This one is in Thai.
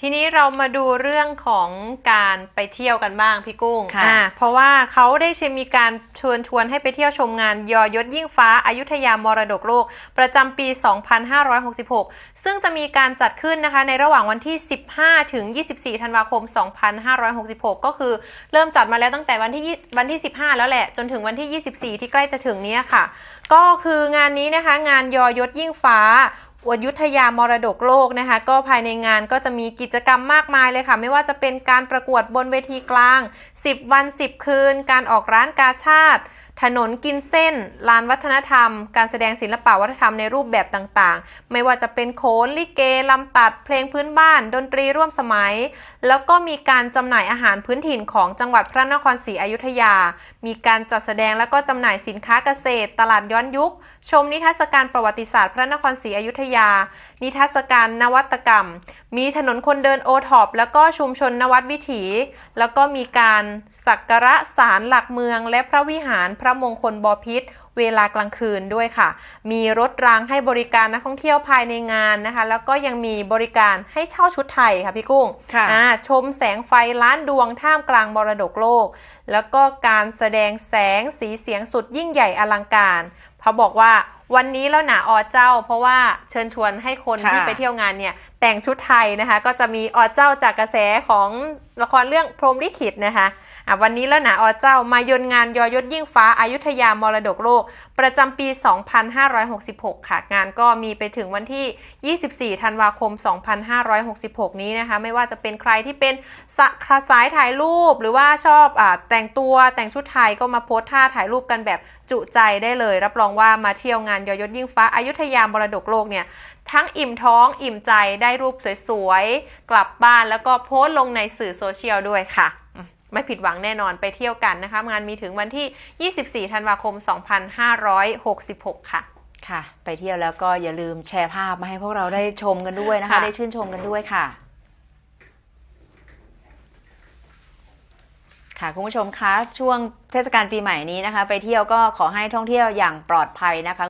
ทีนี้เรามาดูเรื่องของการไปเที่ยวกันบ้างพี่กุ้งค่ะอ่าเพราะว่าเขาได้เชิญมีการเชิญชวนให้ไปเที่ยวชมงานยอยศยิ่งฟ้าอายุทยามรดกโลก ประจำปี 2566 ซึ่งจะมีการจัดขึ้นนะคะในระหว่างวันที่ 15 ถึง 24 ธันวาคม 2566 ก็คือเริ่มจัดมาแล้วตั้งแต่วันที่ยี่วันที่ 15 แล้วแหละ จนถึงวันที่ 24 ที่ใกล้จะถึงเนี้ยค่ะ ก็คืองานนี้นะคะงานยอยศยิ่งฟ้า อยุธยามรดกโลกนะคะ ก็ภายในงานก็จะมีกิจกรรมมากมายเลยค่ะ ไม่ว่าจะเป็นการประกวดบนเวทีกลาง 10 วัน 10 คืน การออกร้านกาชาติ ถนนกินเส้น ลานวัฒนธรรม การแสดงศิลปะวัฒนธรรมในรูปแบบต่างๆ ไม่ว่าจะเป็นโขนลิเกลำตัด เพลงพื้นบ้าน ดนตรีร่วมสมัย แล้วก็มีการจำหน่ายอาหารพื้นถิ่นของจังหวัดพระนครศรีอยุธยา มีการจัดแสดงแล้วก็จำหน่ายสินค้าเกษตร ตลาดย้อนยุค ชมนิทรรศการประวัติศาสตร์พระนครศรีอยุธยานิทรรศการนวัตกรรม มีถนนคนเดินโอท็อปแล้วก็ชุมชนนวัดวิถี แล้วก็มีการสักการะศาลหลักเมือง และพระวิหารพระมงคลบพิษเวลากลางคืนด้วยค่ะ มีรถรางให้บริการนักท่องเที่ยวภายในงานนะคะ แล้วก็ยังมีบริการให้เช่าชุดไทยค่ะพี่กุ้งค่ะอ่าชมแสงไฟล้านดวงท่ามกลางมรดกโลก แล้วก็การแสดงแสงสีเสียงสุดยิ่งใหญ่อลังการ เขาบอกว่าวันนี้แล้วหนาอเจ้า เพราะว่าเชิญชวนให้คนค่ะที่ไปเที่ยวงานเนี่ยแต่งชุดไทยนะคะ ก็จะมีอเจ้าจากกระแสของละครเรื่องพรหมลิขิตนะคะ อะวันนี้แล้วนาอเจ้ามายนงานยอยศยิ่งฟ้าอายุทยามรดกโลก ประจำปี 2566 ค่ะ งานก็มีไปถึงวันที่ 24 ธันวาคม 2566 นี้นะคะ ไม่ว่าจะเป็นใครที่เป็นสะสายถ่ายรูป หรือว่าชอบอาแต่งตัวแต่งชุดไทยก็มาโพสท่าถ่ายรูปกันแบบจุใจได้เลย รับรองว่ามาเที่ยวงานยอยศยิ่งฟ้าอายุทยามรดกโลกเนี่ยทั้งอิ่มท้องอิ่มใจได้รูปสวยๆ กลับบ้านแล้วก็โพสต์ลงในสื่อโซเชียลด้วยค่ะ ไม่ผิดหวังแน่นอนไปเที่ยวกันนะคะ งานมีถึงวันที่ 24 ธันวาคม 2566 ค่ะ ค่ะ ไปเที่ยวแล้วก็อย่าลืมแชร์ภาพมาให้พวกเราได้ชมกันด้วยนะคะค่ะได้ชื่นชมกันด้วยค่ะค่ะคุณผู้ชมคะช่วงเทศกาลปีใหม่นี้นะคะ ไปเที่ยวก็ขอให้ท่องเที่ยวอย่างปลอดภัยนะคะ